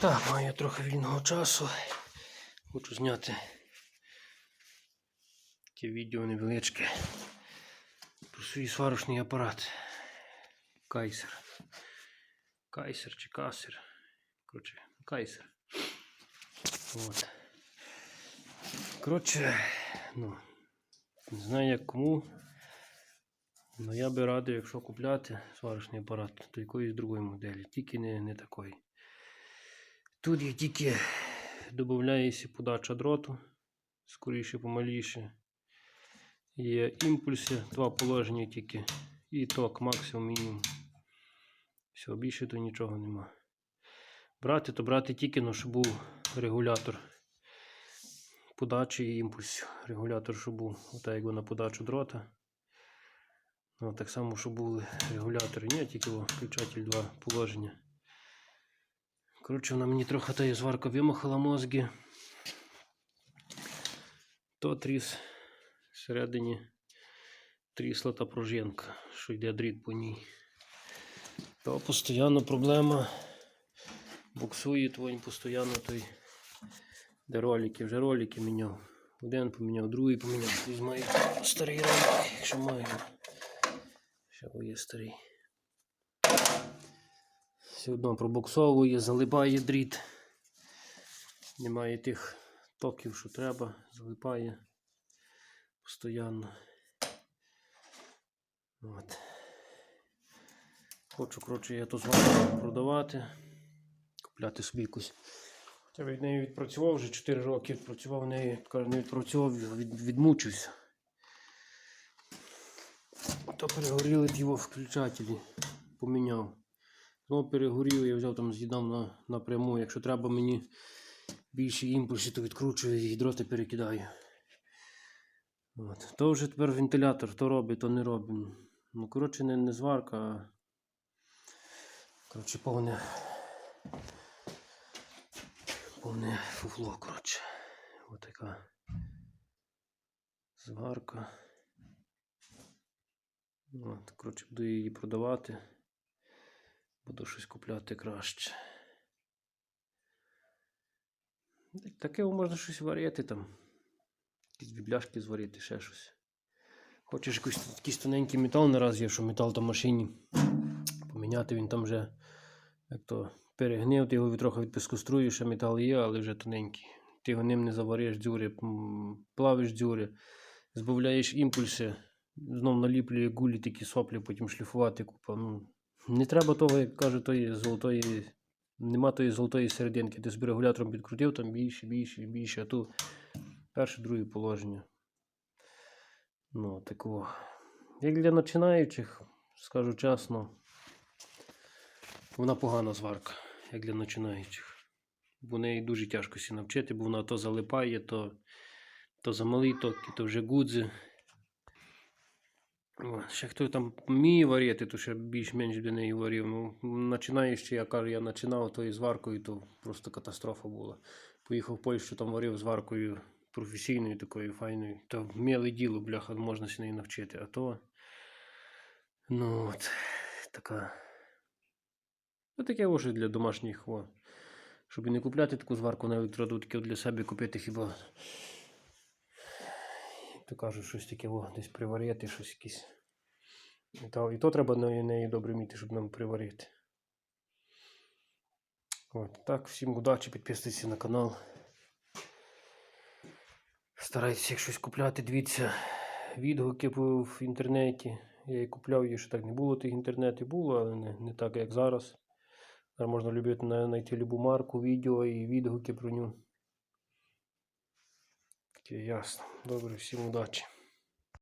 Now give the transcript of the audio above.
Так, маю трохи вільного часу. Хочу зняти таке відео невеличке про свій сварочний апарат. Кайсер. Кайсер чи касер. Коротше, кайсер. От. Коротше, ну, не знаю як кому. Ну я би радив, якщо купляти сварочний апарат, то якоїсь другої моделі, тільки не, не такої. Тут є тільки додається подача дроту, скоріше, помаліше. Є імпульси, два положення тільки. І ток максимум мінімум. Все, більше то нічого нема. Брати, то брати тільки, ну, щоб був регулятор подачі і імпульсів. Регулятор, щоб був, отак як на подачу дрота. Ну, так само, щоб були регулятори. Ні, тільки включатель два положення. Коротше, вона мені трохи та зварка вимахала мозги. То тріс всередині трісла та пружинка, що йде дріт по ній. То постійно проблема. Буксує твой постійно той. Де ролики, вже ролики міняв. Один поміняв, другий поміняв. Візьмаю старий ролик, якщо маю. Ще є старий. Все одно пробуксовує, залипає дріт. Немає тих токів, що треба, залипає постійно. От. Хочу, коротше, я тут з вами продавати, купляти собі якусь. Я від неї відпрацював вже 4 роки, відпрацював в неї, не відпрацював, від, відмучився. То перегоріли його включателі, поміняв. Знову перегорів, я взяв там з'їдав на, напряму. Якщо треба мені більше імпульсів, то відкручую і дроти перекидаю. От. То вже тепер вентилятор, то робить, то не робить. Ну, коротше, не, не зварка, а коротше, повне. Повне фуфло, коротше. Ось зварка. От, коротше, буду її продавати. Буду щось купляти краще. Таке можна щось варити там. Якісь бібляшки зварити, ще щось. Хочеш якийсь, якийсь тоненький метал наразі є, що метал там в машині. Поміняти він там вже як то перегнив, ти його трохи відпискоструєш, а метал є, але вже тоненький. Ти його ним не завариш дзюри, плавиш дзюри, збавляєш імпульси, знов наліплює гулі такі соплі, потім шліфувати купа. Ну, не треба того, як кажуть, тої золотої. Нема тої золотої серединки. Ти собі регулятором підкрутив, там більше, більше, більше, а тут перше, друге положення. Ну, такого. Як для починаючих, скажу чесно, вона погана зварка, як для починаючих. Бо неї дуже тяжко сі навчити, бо вона то залипає, то, то замалий токи, то вже гудзи. Ще хто там вміє варити, то ще більш-менш для неї варив. Ну, починаючи, я кажу, я починав тою зваркою, то просто катастрофа була. Поїхав в Польщу, там варив зваркою професійною такою файною. То миле діло, бляха, можна з неї навчити. А то. Ну от, така. Ну, таке вже для домашніх. Щоб і не купляти таку зварку на електроду, таке для себе купити хіба. То кажу, щось таке о, десь приварити, щось якесь. То, і то треба на неї добре вміти, щоб нам приварити. От, так, всім удачі, підписуйтесь на канал. Старайтеся щось купляти, дивіться відгуки в інтернеті. Я її купляв, її ще так не було тих інтернетів, було, але не, не так, як зараз. Можна любити на- знайти любу марку, відео і відгуки про нього. Таке ясно. Добре, всім удачі.